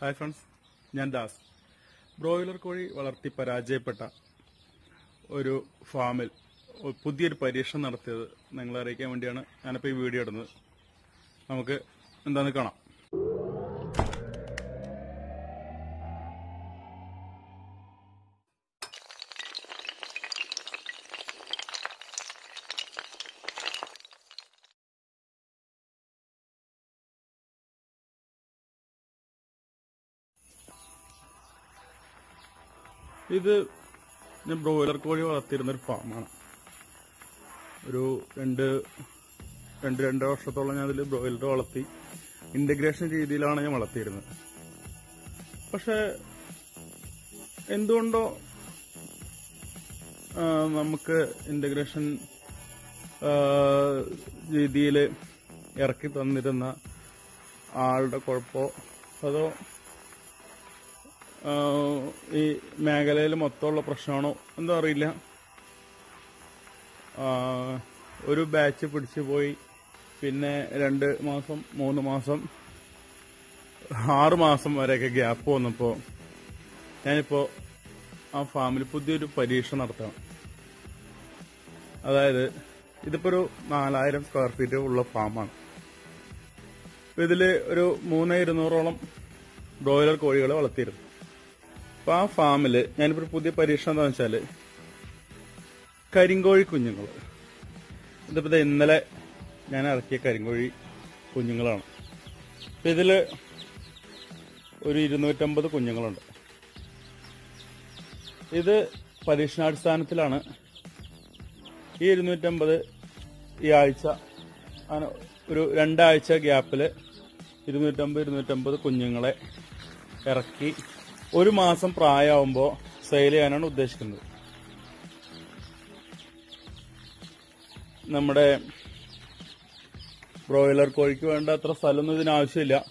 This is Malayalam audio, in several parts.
ഹായ് ഫ്രണ്ട്സ് ഞാൻ ദാസ്. ബ്രോയിലർ കോഴി വളർത്തി പരാജയപ്പെട്ട ഒരു ഫാമിൽ പുതിയൊരു പരീക്ഷണം നടത്തിയത് നിങ്ങളെ അറിയിക്കാൻ വേണ്ടിയാണ് ഞാനിപ്പോൾ ഈ വീഡിയോ ഇടുന്നത്. നമുക്ക് എന്താണെന്ന് കാണാം. ഇത് ഞാൻ ബ്രോയിലർ കോഴി വളർത്തിയിരുന്ന ഒരു ഫാമാണ്. ഒരു രണ്ട് രണ്ട് രണ്ടര വർഷത്തോളം ഞാൻ അതിൽ ബ്രോയിലർ വളർത്തി ഇന്റഗ്രേഷൻ രീതിയിലാണ് ഞാൻ വളർത്തിയിരുന്നത്. പക്ഷെ എന്തുകൊണ്ടോ നമുക്ക് ഇന്റഗ്രേഷൻ രീതിയിൽ ഇറക്കി തന്നിരുന്ന ആളുടെ കുഴപ്പമോ അതോ ഈ മേഖലയിൽ മൊത്തമുള്ള പ്രശ്നമാണോ? എന്താ അറിയില്ല. ഒരു ബാച്ച് പിടിച്ചു പോയി. പിന്നെ രണ്ട് മാസം മൂന്ന് മാസം ആറ് മാസം വരെയൊക്കെ ഗ്യാപ്പ് വന്നപ്പോൾ ഞാനിപ്പോൾ ആ ഫാമിൽ പുതിയൊരു പരീക്ഷ നടത്തണം. അതായത് ഇതിപ്പോ ഒരു നാലായിരം സ്ക്വയർ ഫീറ്റ് ഉള്ള ഫാമാണ്. ഇതിൽ ഒരു മൂന്ന് ഇരുന്നൂറോളം ബ്രോയിലർ കോഴികളെ വളർത്തിയിരുന്നു. അപ്പൊ ആ ഫാമിൽ ഞാനിപ്പോ പുതിയ പരീക്ഷണം എന്താ വെച്ചാൽ കരിങ്കോഴി കുഞ്ഞുങ്ങൾ ഇതിപ്പോ ഇന്നലെ ഞാൻ ഇറക്കിയ കരിങ്കോഴി കുഞ്ഞുങ്ങളാണ്. അപ്പൊ ഇതിൽ ഒരു ഇരുന്നൂറ്റമ്പത് കുഞ്ഞുങ്ങളുണ്ട്. ഇത് പരീക്ഷണാടിസ്ഥാനത്തിലാണ് ഈ ഇരുന്നൂറ്റമ്പത് ഈ ആഴ്ച ഒരു രണ്ടാഴ്ച ഗ്യാപ്പിൽ ഇരുന്നൂറ്റമ്പത് ഇരുന്നൂറ്റമ്പത് കുഞ്ഞുങ്ങളെ ഇറക്കി ഒരു മാസം പ്രായമാകുമ്പോൾ സെയിൽ ചെയ്യാനാണ് ഉദ്ദേശിക്കുന്നത്. നമ്മുടെ ബ്രോയിലർ കോഴിക്ക് വേണ്ട അത്ര സ്ഥലമൊന്നും ഇതിന് ആവശ്യമില്ല.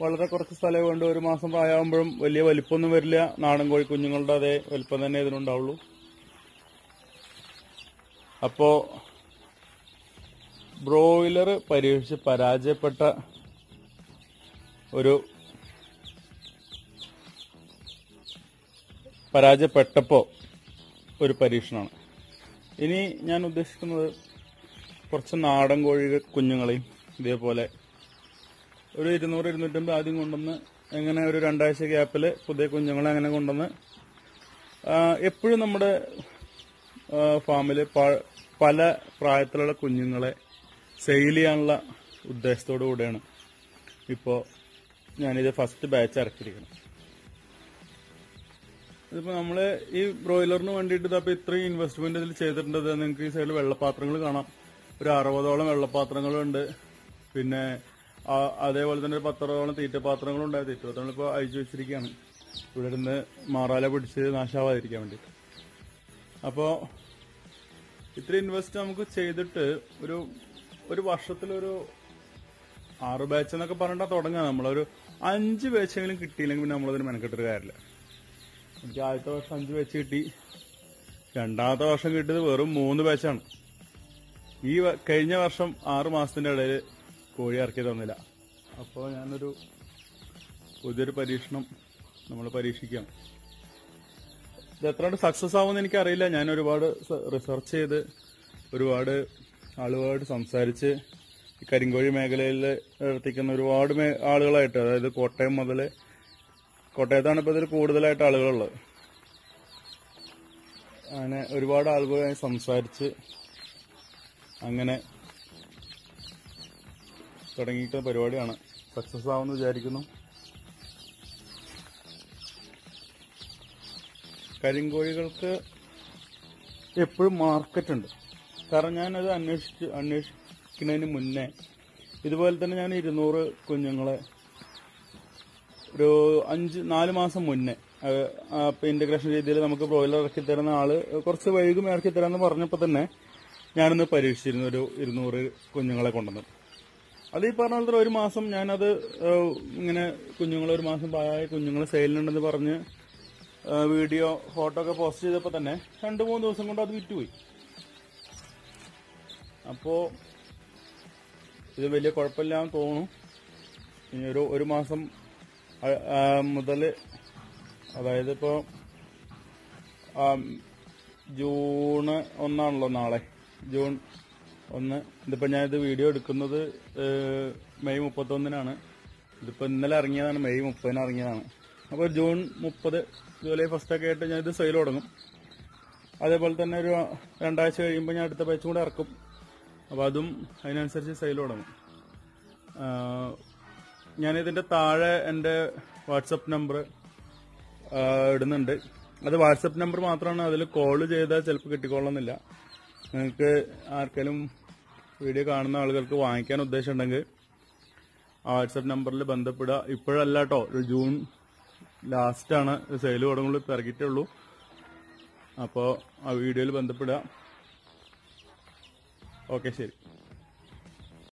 വളരെ കുറച്ച് സ്ഥലമേ കൊണ്ട് ഒരു മാസം പ്രായമാകുമ്പോഴും വലിയ വലിപ്പമൊന്നും വരില്ല. നാടൻ കോഴി കുഞ്ഞുങ്ങളുടെ അതേ വലിപ്പം തന്നെ ഇതിനുണ്ടാവുള്ളൂ. അപ്പോ ബ്രോയിലർ പരീക്ഷിച്ച് പരാജയപ്പെട്ട ഒരു പരാജയപ്പെട്ടപ്പോ ഒരു പരീക്ഷണമാണ്. ഇനി ഞാൻ ഉദ്ദേശിക്കുന്നത് കുറച്ച് നാടൻ കോഴി കുഞ്ഞുങ്ങളെയും ഇതേപോലെ ഒരു ഇരുന്നൂറ് ഇരുന്നൂറ്റമ്പത് ആദ്യം കൊണ്ടുവന്ന് എങ്ങനെ ഒരു രണ്ടാഴ്ച ഗ്യാപ്പിൽ പുതിയ കുഞ്ഞുങ്ങളെ അങ്ങനെ കൊണ്ടുവന്ന് എപ്പോഴും നമ്മുടെ ഫാമിൽ പല പ്രായത്തിലുള്ള കുഞ്ഞുങ്ങളെ സെയിൽ ചെയ്യാനുള്ള ഉദ്ദേശത്തോടു കൂടെയാണ് ഇപ്പോൾ ഞാനിത് ഫസ്റ്റ് ബാച്ച് ഇറക്കിയിരിക്കുന്നത്. ഇതിപ്പോ നമ്മൾ ഈ ബ്രോയിലറിന് വേണ്ടിയിട്ട് ഇതപ്പോ ഇത്രയും ഇൻവെസ്റ്റ്മെന്റ് ഇതിൽ ചെയ്തിട്ടുണ്ട് നിങ്ങൾക്ക് ഈ സൈഡിൽ വെള്ളപ്പാത്രങ്ങൾ കാണാം. ഒരു അറുപതോളം വെള്ളപ്പാത്രങ്ങളുണ്ട് പിന്നെ അതേപോലെ തന്നെ ഒരു പത്തറുപതോളം തീറ്റപാത്രങ്ങളുണ്ട്. തീറ്റപാത്രങ്ങൾ ഇപ്പോൾ അയച്ചു വെച്ചിരിക്കുകയാണ്. ഇവിടെ ഇരുന്ന് മാറാല പിടിച്ച് നാശാവാതിരിക്കാൻ വേണ്ടിയിട്ട്. അപ്പോൾ ഇത്ര ഇൻവെസ്റ്റ് നമുക്ക് ചെയ്തിട്ട് ഒരു ഒരു വർഷത്തിലൊരു ആറ് ബാച്ച് എന്നൊക്കെ പറഞ്ഞിട്ടാണ് തുടങ്ങുക. നമ്മളൊരു അഞ്ച് ബാച്ചെങ്കിലും കിട്ടിയില്ലെങ്കിൽ പിന്നെ നമ്മളതിന് മെനക്കെട്ടൊരു കാര്യമില്ല. എനിക്ക് ആദ്യത്തെ വർഷം അഞ്ച് ബാച്ച് കിട്ടി. രണ്ടാമത്തെ വർഷം കിട്ടിയത് വെറും മൂന്ന് ബാച്ചാണ് ഈ കഴിഞ്ഞ വർഷം ആറു മാസത്തിന്റെ ഇടയിൽ കോഴി ഇറക്കി തന്നില്ല. അപ്പോൾ ഞാനൊരു പുതിയൊരു പരീക്ഷണം നമ്മൾ പരീക്ഷിക്കാം. ഇത് എത്രണ്ട് സക്സസ് ആവുമെന്ന് എനിക്കറിയില്ല. ഞാൻ ഒരുപാട് റിസർച്ച് ചെയ്ത് ഒരുപാട് ആളുകളായിട്ട് സംസാരിച്ച് കരിങ്കോഴി മേഖലയിൽ പ്രവർത്തിക്കുന്ന ഒരുപാട് ആളുകളായിട്ട് അതായത് കോട്ടയം മുതൽ കോട്ടയത്താണ് ഇപ്പോൾ ഇതിൽ കൂടുതലായിട്ട് ആളുകളുള്ളത്. അങ്ങനെ ഒരുപാട് ആളുകളുമായി സംസാരിച്ച് അങ്ങനെ തുടങ്ങിയിട്ടുള്ള പരിപാടിയാണ്. സക്സസ് ആവുമെന്ന് വിചാരിക്കുന്നു. കരിങ്കോഴികൾക്ക് എപ്പോഴും മാർക്കറ്റ് ഉണ്ട്. കാരണം ഞാനത് അന്വേഷിച്ച് അന്വേഷിക്കുന്നതിന് മുന്നേ ഇതുപോലെ തന്നെ ഞാൻ ഇരുന്നൂറ് കുഞ്ഞുങ്ങളെ ഒരു അഞ്ച് നാല് മാസം മുന്നേ ഇന്റഗ്രേഷൻ രീതിയിൽ നമുക്ക് ബ്രോയിലർ ഇറക്കി തരുന്ന ആൾ കുറച്ച് വൈകും ഇറക്കി തരാമെന്ന് പറഞ്ഞപ്പോൾ തന്നെ ഞാനൊന്ന് പരീക്ഷിച്ചിരുന്നു ഒരു ഇരുന്നൂറ് കുഞ്ഞുങ്ങളെ കൊണ്ടുവന്ന്. അത് ഈ പറഞ്ഞ ഒരു മാസം ഞാനത് ഇങ്ങനെ കുഞ്ഞുങ്ങൾ ഒരു മാസം പായ കുഞ്ഞുങ്ങൾ സെയിലിനുണ്ടെന്ന് പറഞ്ഞ് വീഡിയോ ഫോട്ടോ ഒക്കെ പോസ്റ്റ് ചെയ്തപ്പോൾ തന്നെ രണ്ട് മൂന്ന് ദിവസം കൊണ്ട് അത് വിറ്റുപോയി. അപ്പോ ഇത് വലിയ കുഴപ്പമില്ലാന്ന് തോന്നുന്നു. ഇനി ഒരു ഒരു മാസം മുതൽ അതായത് ഇപ്പോ ജൂൺ ഒന്നാണല്ലോ നാളെ. ജൂൺ ഒന്ന്. ഇതിപ്പോ ഞാനിത് വീഡിയോ എടുക്കുന്നത് മെയ് മുപ്പത്തൊന്നിനാണ്. ഇതിപ്പോ ഇന്നലെ ഇറങ്ങിയതാണ് മെയ് മുപ്പതിന് ഇറങ്ങിയതാണ്. അപ്പോൾ ജൂൺ മുപ്പത് ജൂലൈ ഫസ്റ്റ് ഒക്കെ ആയിട്ട് ഞാനിത് സെയിൽ തുടങ്ങും. അതേപോലെ തന്നെ ഒരു രണ്ടാഴ്ച കഴിയുമ്പോൾ ഞാൻ അടുത്ത ബാച്ചും കൂടെ ഇറക്കും. അപ്പോൾ അതും അതിനനുസരിച്ച് സെയിൽ തുടങ്ങും. ആഹ്, ഞാനിതിന്റെ താഴെ എന്റെ വാട്സപ്പ് നമ്പർ ഇടുന്നുണ്ട്. അത് വാട്സപ്പ് നമ്പർ മാത്രമാണ് അതിൽ കോൾ ചെയ്താൽ ചിലപ്പോൾ കിട്ടിക്കൊള്ളുന്നില്ല നിങ്ങൾക്ക് ആർക്കെങ്കിലും വീഡിയോ കാണുന്ന ആളുകൾക്ക് വാങ്ങിക്കാൻ ഉദ്ദേശമുണ്ടെങ്കിൽ ആ വാട്സപ്പ് നമ്പറിൽ ബന്ധപ്പെടുക. ഇപ്പോഴല്ല കേട്ടോ ജൂൺ ലാസ്റ്റാണ് സെയിൽ തുടങ്ങുള്ളൂ ഉള്ളൂ. അപ്പോൾ ആ വീഡിയോയിൽ ബന്ധപ്പെടുക. ഓക്കെ ശരി.